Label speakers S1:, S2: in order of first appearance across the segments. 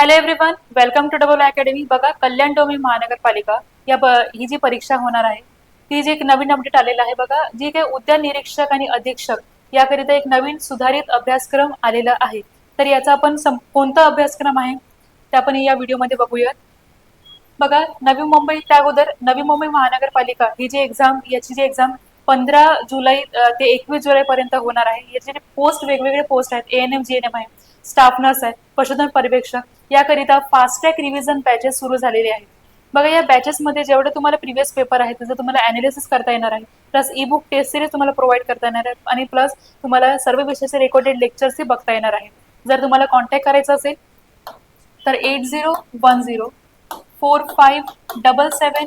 S1: Hello everyone welcome to double academy बघा कल्याण डोंबिवली महानगरपालिका या ही जी परीक्षा होणार आहे ती जी एक नवीन अपडेट आलेला आहे बघा जी काही उद्यान निरीक्षक आणि अधीक्षक याकरिता एक नवीन सुधारित अभ्यासक्रम आलेला आहे. तर याचा आपण कोणता अभ्यासक्रम आहे ते आपण या व्हिडिओमध्ये बघूयात. बघा नवी मुंबई त्या अगोदर नवी मुंबई महानगरपालिका ही जी एक्झाम याची जी एक्झाम पंधरा जुलै ते एकवीस जुलै पर्यंत होणार आहे. याचे जे पोस्ट वेगवेगळे पोस्ट आहेत A N M G N M आहे स्टाफ नर्स आहे पशुधन पर्यवेक्षक याकरिता फास्ट रिव्हिजन बॅचेस सुरू झालेले आहेत. बघा या बॅचेसमध्ये जेवढे तुम्हाला प्रिव्हियस पेपर आहेत त्याचं तुम्हाला अनालिसिस करता येणार आहे plus e book test series तुम्हाला प्रोव्हाइड करता येणार आहे आणि प्लस तुम्हाला सर्व विषयाचे रेकॉर्डेड लेक्चर्सही बघता येणार आहे. जर तुम्हाला कॉन्टॅक्ट करायचं असेल तर eight zero one zero four five double seven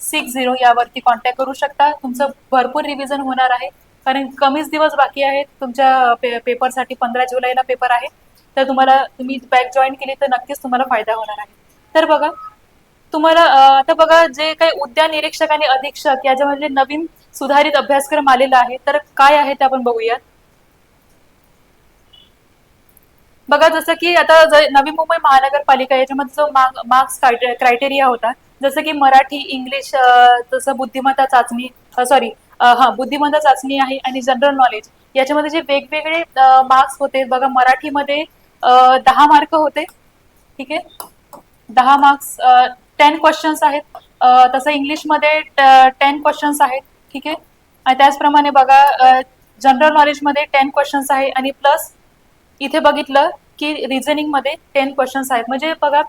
S1: six zero यावरती कॉन्टॅक्ट करू शकता. तुमचं भरपूर रिव्हिजन होणार आहे. कारण कमीच दिवस बाकी आहेत. तुमच्या पे पेपरसाठी पंधरा जुलैला पेपर आहे. तर तुम्हाला तुम्ही बॅक जॉईन केली तर नक्कीच तुम्हाला फायदा होणार आहे. तर बघा तुम्हाला आता बघा जे काही उद्यान निरीक्षक आणि अधीक्षक याच्यामध्ये नवीन सुधारित अभ्यासक्रम आलेला आहे. तर काय आहे ते आपण बघूयात. बघा जसं की आता नवी मुंबई महानगरपालिका याच्यामध्ये जो मार्क्स क्रायटेरिया होता जसं की मराठी इंग्लिश तसं बुद्धिमत्ता चाचणी सॉरी हा बुद्धिमत्ता चाचणी आहे आणि जनरल नॉलेज याच्यामध्ये जे वेगवेगळे मार्क्स होते बघा मराठीमध्ये दहा मार्क होते ठीक आहे? दहा मार्क्स टेन क्वेश्चन्स आहेत. तसं इंग्लिशमध्ये टेन क्वेश्चन्स आहेत ठीक आहे? आणि त्याचप्रमाणे बघा जनरल नॉलेजमध्ये टेन क्वेश्चन्स आहे आणि प्लस इथे बघितलं की रिझनिंगमध्ये टेन क्वेश्चन्स आहेत. म्हणजे बघा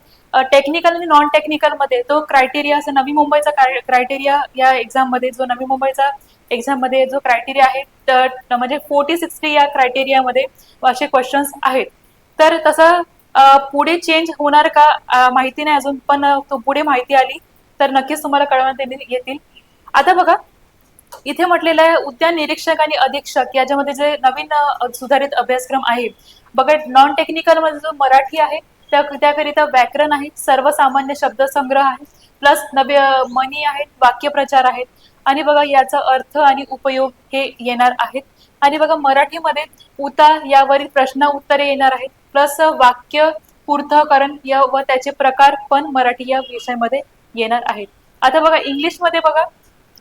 S1: टेक्निकल आणि नॉन टेक्निकलमध्ये तो क्रायटेरिया असं नवी मुंबईचा क्रायटेरिया या एक्झाममध्ये जो नवी मुंबईचा एक्झाममध्ये जो क्रायटेरिया आहे तर म्हणजे फोर्टी सिक्स्टी या क्रायटेरियामध्ये असे क्वेश्चन्स आहेत. तर तसं पुढे चेंज होणार का माहिती नाही अजून पण तो पुढे माहिती आली तर नक्कीच तुम्हाला कळवण्यात येतील. आता बघा इथे म्हटलेलं आहे उद्यान निरीक्षक आणि अधीक्षक याच्यामध्ये जे नवीन सुधारित अभ्यासक्रम आहे बघा नॉन टेक्निकलमध्ये जो मराठी आहे त्या त्याकरिता व्याकरण आहे सर्वसामान्य शब्दसंग्रह आहे प्लस नवे मनी आहेत वाक्यप्रचार आहेत आणि बघा याचा अर्थ आणि उपयोग हे येणार आहेत. आणि बघा मराठीमध्ये उता यावरील प्रश्न उत्तरे येणार आहेत प्लस वाक्य पूर्थकरण या व त्याचे प्रकार पण मराठी या विषयामध्ये येणार आहेत. आता बघा इंग्लिशमध्ये बघा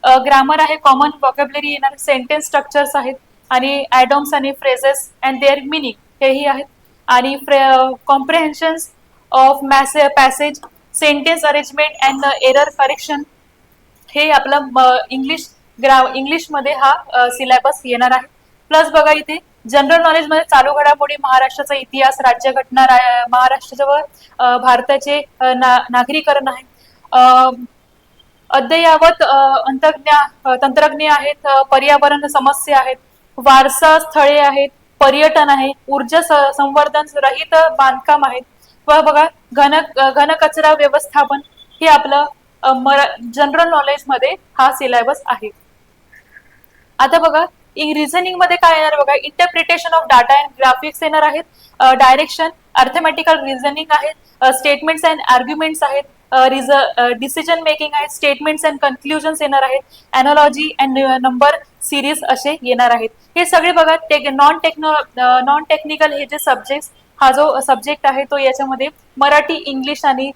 S1: ग्रामर आहे कॉमन वॉकॅबलरी येणार सेंटेन्स स्ट्रक्चर्स आहेत आणि ऍडॉम्स आणि फ्रेजेस अँड देअर मिनिंग हेही आहेत. आणि comprehensions of मॅसे passage sentence arrangement and error correction हे आपलं इंग्लिश ग्रा इंग्लिशमध्ये हा सिलेबस येणार आहे. प्लस बघा इथे जनरल नॉलेजमध्ये चालू घडामोडी महाराष्ट्राचा इतिहास राज्यघटना रा- महाराष्ट्राच्या भारताचे ना- नागरीकरण आहे. अद्ययावत अंतज्ञा तंत्रज्ञ आहेत पर्यावरण समस्या आहेत वारसा स्थळे आहेत पर्यटन आहे ऊर्जा संवर्धन रहित बांधकाम आहेत. व बघा घन घन घनकचरा व्यवस्थापन हे आपलं मरा- जनरल नॉलेजमध्ये हा सिलेबस आहे. आता बघा रिझनिंगमध्ये काय येणार बघा interpretation of data and graphics येणार आहेत डायरेक्शन अर्थमॅटिकल रिझनिंग आहेत स्टेटमेंट्स अँड आर्ग्युमेंट्स आहेत डिसिजन मेकिंग आहेत स्टेटमेंट्स अँड कन्क्लुजन्स येणार आहेत अॅनॉलॉजी अँड नंबर सिरीज असे येणार आहेत. हे सगळे बघा नॉन टेक्नो नॉन टेक्निकल हे जे सब्जेक्ट हा जो सब्जेक्ट आहे तो याच्यामध्ये मराठी इंग्लिश आणि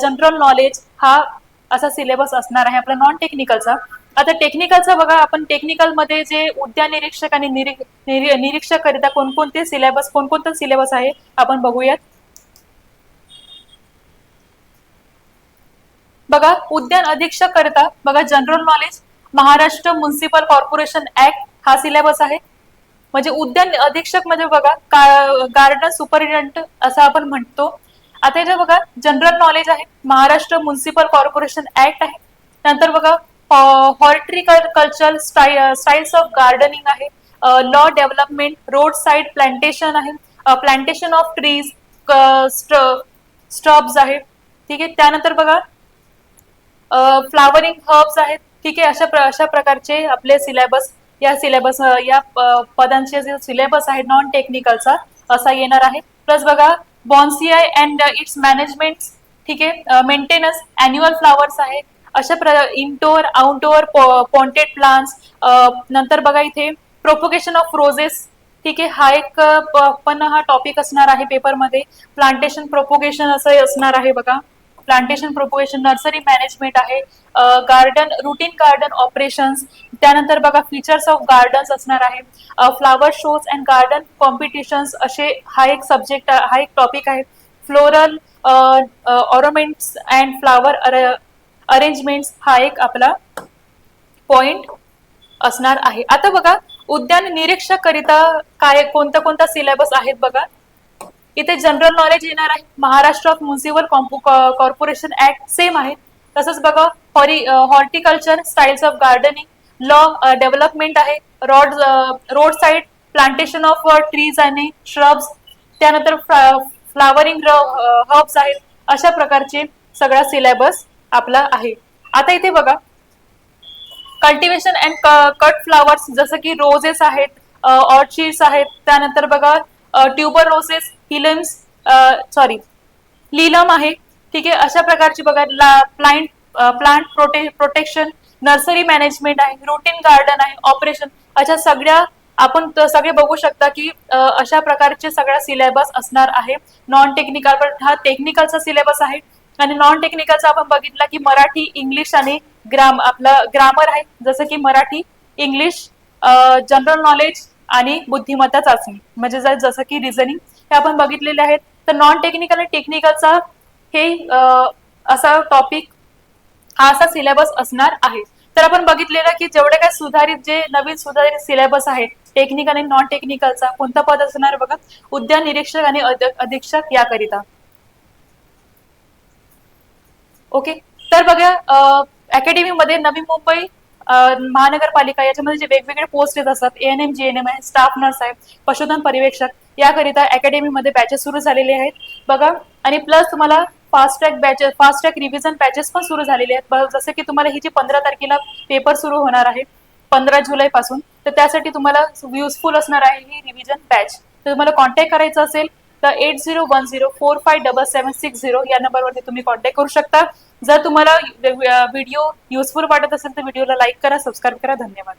S1: जनरल नॉलेज हा असा सिलेबस असणार आहे आपला नॉन टेक्निकलचा आता टेक्निकलचा बघा आपण टेक्निकलमध्ये जे उद्यान निरीक्षक आणि निरी- निरीक्षक करिता कोणकोणते सिलेबस कोणकोणता सिलेबस आहे आपण बघूयात. बघा उद्यान अधीक्षक करता बघा general knowledge Maharashtra municipal corporation act हा सिलेबस आहे. म्हणजे उद्यान अधीक्षक म्हणजे बघा गार्डन सुपरिटेंडंट असं आपण म्हणतो. आता इथे बघा जनरल नॉलेज आहे महाराष्ट्र म्युन्सिपल कॉर्पोरेशन ऍक्ट आहे. नंतर बघा हॉर्टिकल्चर स्टाईल्स ऑफ गार्डनिंग आहे. Lawn development road side plantation आहे. प्लांटेशन ऑफ ट्रीज स्ट्रब्स आहे. ठीक आहे? त्यानंतर बघा फ्लावरिंग हर्ब्स आहेत. ठीक आहे अशा अशा प्रकारचे आपले सिलेबस या सिलेबस या पदांचे जे सिलेबस आहे नॉन टेक्निकलचा असा येणार आहे. प्लस बघा बॉन्सिआय अँड इट्स मॅनेजमेंट ठीक आहे मेंटेनन्स अॅन्युअल फ्लावर्स आहे अशा प्र इनडोअर आउटडोअर पॉन्टेड प्लांट्स नंतर बघा इथे प्रोपोगेशन ऑफ रोजेस ठीक आहे हा एक पण हा टॉपिक असणार आहे पेपरमध्ये प्लांटेशन प्रोपोगेशन असं असणार आहे बघा. प्लांटेशन प्रोपोगेशन नर्सरी मॅनेजमेंट आहे गार्डन रुटीन गार्डन ऑपरेशन्स त्यानंतर बघा फीचर्स ऑफ गार्डन्स असणार आहे. Flower shows and garden competitions असे हा एक सब्जेक्ट हा एक टॉपिक आहे. Floral ornaments and flower arrangements हा एक आपला पॉइंट असणार आहे. आता बघा उद्यान निरीक्षक करिता काय कोणता कोणता सिलेबस आहेत बघा? इथे जनरल नॉलेज येणार आहे. Maharashtra of municipal corporation act same आहे. तसंच बघा हॉरी horticulture styles of gardening lawn development आहे. Road road side plantation of trees आणि श्रब्स. त्यानंतर फ्लावरिंग हर्ब्स आहेत. अशा प्रकारचे सगळा सिलेबस आपला आहे. आता इथे बघा कल्टिवेशन अँड कट फ्लावर्स जसं की रोजेस आहेत ऑर्चिड्स आहेत. त्यानंतर बघा ट्युबर रोसेस हिलम्स सॉरी लिलम आहे. ठीक आहे? अशा प्रकारची बघा प्लांट प्लांट प्रोटे प्रोटेक्शन नर्सरी मॅनेजमेंट आहे रुटीन गार्डन आहे ऑपरेशन अशा सगळ्या आपण सगळे बघू शकता की अशा प्रकारचे सगळा सिलेबस असणार आहे. नॉन टेक्निकल पण हा टेक्निकलचा सिलेबस आहे. आणि नॉन टेक्निकलचा आपण बघितला की मराठी इंग्लिश आणि ग्राम आपला ग्रामर आहे. जसं की मराठी इंग्लिश जनरल नॉलेज आणि बुद्धिमत्ता चाचणी म्हणजे जर जसं की रिझनिंग हे आपण बघितलेले आहेत तर नॉन टेक्निकल आणि टेक्निकलचा हे असा टॉपिक हा असा सिलेबस असणार आहे. तर आपण बघितलेलं की जेवढे काय सुधारित जे नवीन सुधारित सिलेबस आहे टेक्निकल आणि नॉन टेक्निकलचा कोणता पद असणार बघा? उद्यान निरीक्षक आणि अधीक्षक याकरिता. ओके तर बघा अकॅडमीमध्ये नवी मुंबई महानगरपालिका याच्यामध्ये जे वेगवेगळे पोस्ट येत असतात A N M G N M staff nurse आहे पशुधन पर्यवेक्षक याकरिता अकॅडमीमध्ये बॅचेस सुरू झालेले आहेत. बघा आणि प्लस तुम्हाला fast track batches fast track revision batches पण सुरू झालेले आहेत. जसं की तुम्हाला ही जी पंधरा तारखेला पेपर सुरू होणार आहे पंधरा जुलै पासून तर त्यासाठी तुम्हाला युजफुल असणार आहे ही रिव्हिजन बॅच तर तुम्हाला कॉन्टॅक्ट करायचं असेल तर eight zero one zero four five double seven six zero या नंबरवरती तुम्ही कॉन्टॅक्ट करू शकता. जर तुम्हाला व्हिडिओ युजफुल वाटत असेल तर व्हिडिओला लाईक करा सबस्क्राईब करा. धन्यवाद.